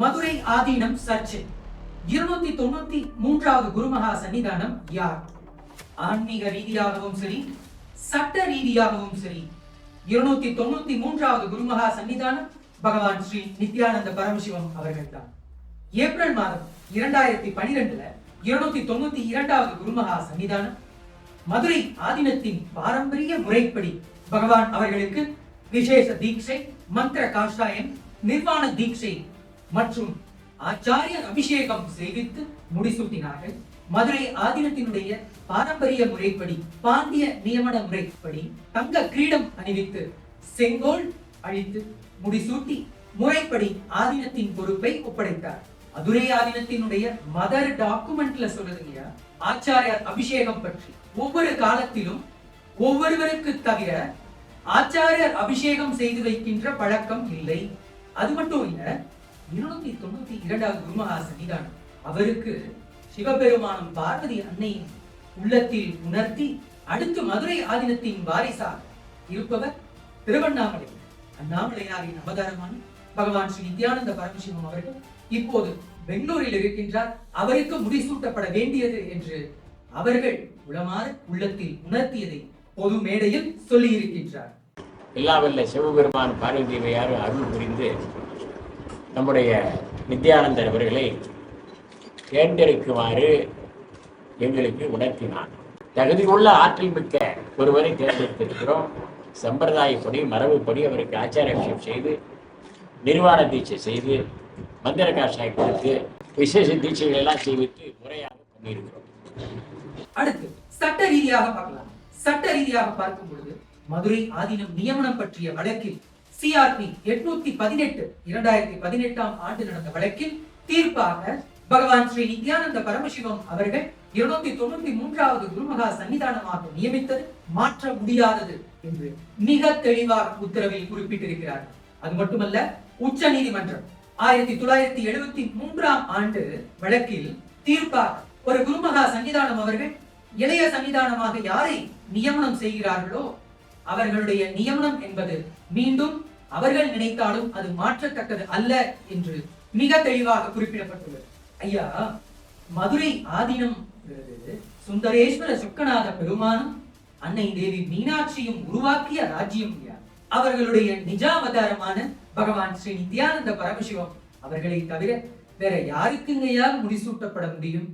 மதுரை ஆதீனம் church. இருநூத்தி தொண்ணூத்தி மூன்றாவது குருமகா சன்னிதானம் யார்? ஆன்மீக ரீதியாகவும் சரி சட்ட ரீதியாகவும் சரி. இருநூத்தி தொண்ணூத்தி மூன்றாவது குருமகா சன்னிதானம் பகவான் ஸ்ரீ நித்யானந்த பரமசிவம் அவர்கள்தான். ஏப்ரல் மாதம் இரண்டாயிரத்தி பனிரெண்டுல இருநூத்தி தொண்ணூத்தி இரண்டாவது குருமகா சன்னிதானம் மதுரை ஆதீனத்தின் பாரம்பரிய முறைப்படி பகவான் அவர்களுக்கு விசேஷ தீட்சை மந்திர காஷாயம் நிர்வாண தீட்சை மற்றும் ஆச்சாரியர் அபிஷேகம் செய்வித்து முடிசூட்டினார்கள். மதுரை ஆதீனத்தினுடைய பாரம்பரிய முறைப்படி பாண்டிய நியமன முறைப்படி தங்க கிரீடம் அணிவித்து செங்கோல் அழித்து முடிசூட்டி முறைப்படி ஆதீனத்தின் பொறுப்பை ஒப்படைத்தார். மதுரை ஆதீனத்தினுடைய மதர் டாக்குமெண்ட்ல சொல்லுது ஆச்சாரியார் அபிஷேகம் பற்றி. ஒவ்வொரு காலத்திலும் ஒவ்வொருவருக்கு தவிர ஆச்சாரியர் அபிஷேகம் செய்து வைக்கின்ற பழக்கம் இல்லை. அது மட்டும் இல்ல இருநூத்தி தொண்ணூத்தி இரண்டாவது குருமகா சன்னிதானம் அவருக்கு சிவபெருமானும் பார்வதி அன்னையின் உள்ளத்தில் உணர்த்தி அடுத்து மதுரை ஆதீனத்தின் வாரிசாக இருப்பவர் திருவண்ணாமலை. அண்ணாமலையாரின் அவதாரமான பகவான் ஸ்ரீ நித்யானந்த பரமசிவம் அவர்கள் இப்போது பெங்களூரில் இருக்கின்றார். அவருக்கு முடிசூட்டப்பட வேண்டியது என்று அவர்கள் உளமாறு உள்ளத்தில் உணர்த்தியதை பொது மேடையில் சொல்லி இருக்கின்றார் எல்லா சிவபெருமான் பார்வதி அருள் புரிந்து நம்முடைய நித்யானந்தர் அவர்களை தேர்ந்தெடுக்குமாறு எங்களுக்கு உணர்த்தினார். தகுதியுள்ள ஆற்றல் மிக்க ஒருவரை தேர்ந்தெடுத்திருக்கிறோம். சம்பிரதாயப்படி மரபுப்படி அவருக்கு ஆச்சாரியம் செய்து நிர்வாண தீட்சை செய்து மந்திர காஷாய் கொடுத்து விசேஷ தீட்சைகள் எல்லாம் செய்வித்து முறையாக பண்ணியிருக்கிறோம். அடுத்து சட்ட ரீதியாக பார்க்கலாம். சட்ட ரீதியாக பார்க்கும் பொழுது மதுரை ஆதீனம் நியமனம் பற்றிய வழக்கில் சிஆர்பி எட்நூத்தி பதினெட்டு இரண்டாயிரத்தி பதினெட்டாம் ஆண்டு நடந்த வழக்கில் தீர்ப்பாக பகவான் ஸ்ரீ நித்யானந்த பரமசிவம் அவர்கள் இருநூத்தி தொண்ணூத்தி மூன்றாவது குருமகா சன்னிதானமாக நியமித்தது மாற்ற முடியாதது என்று மிக தெளிவாக உத்தரவில் குறிப்பிட்டிருக்கிறார். அது மட்டுமல்ல உச்ச நீதிமன்றம் ஆயிரத்தி தொள்ளாயிரத்தி எழுபத்தி மூன்றாம் ஆண்டு வழக்கில் தீர்ப்பாக ஒரு குருமகா சன்னிதானம் அவர்கள் இளைய சன்னிதானமாக யாரை நியமனம் செய்கிறார்களோ அவர்களுடைய நியமனம் என்பது மீண்டும் அவர்கள் நினைத்தாலும் அது மாற்றத்தக்கது அல்ல என்று மிக தெளிவாக குறிப்பிடப்பட்டுள்ளது. ஐயா மதுரை ஆதீனம் சுந்தரேஸ்வர சுக்கநாத பெருமானும் அன்னை தேவி மீனாட்சியும் உருவாக்கிய ராஜ்யம் அவர்களுடைய நிஜாவதாரமான பகவான் ஸ்ரீ நித்யானந்த பரமசிவம் அவர்களை தவிர வேற யாருக்குங்கயா முடிசூட்டப்பட முடியும்?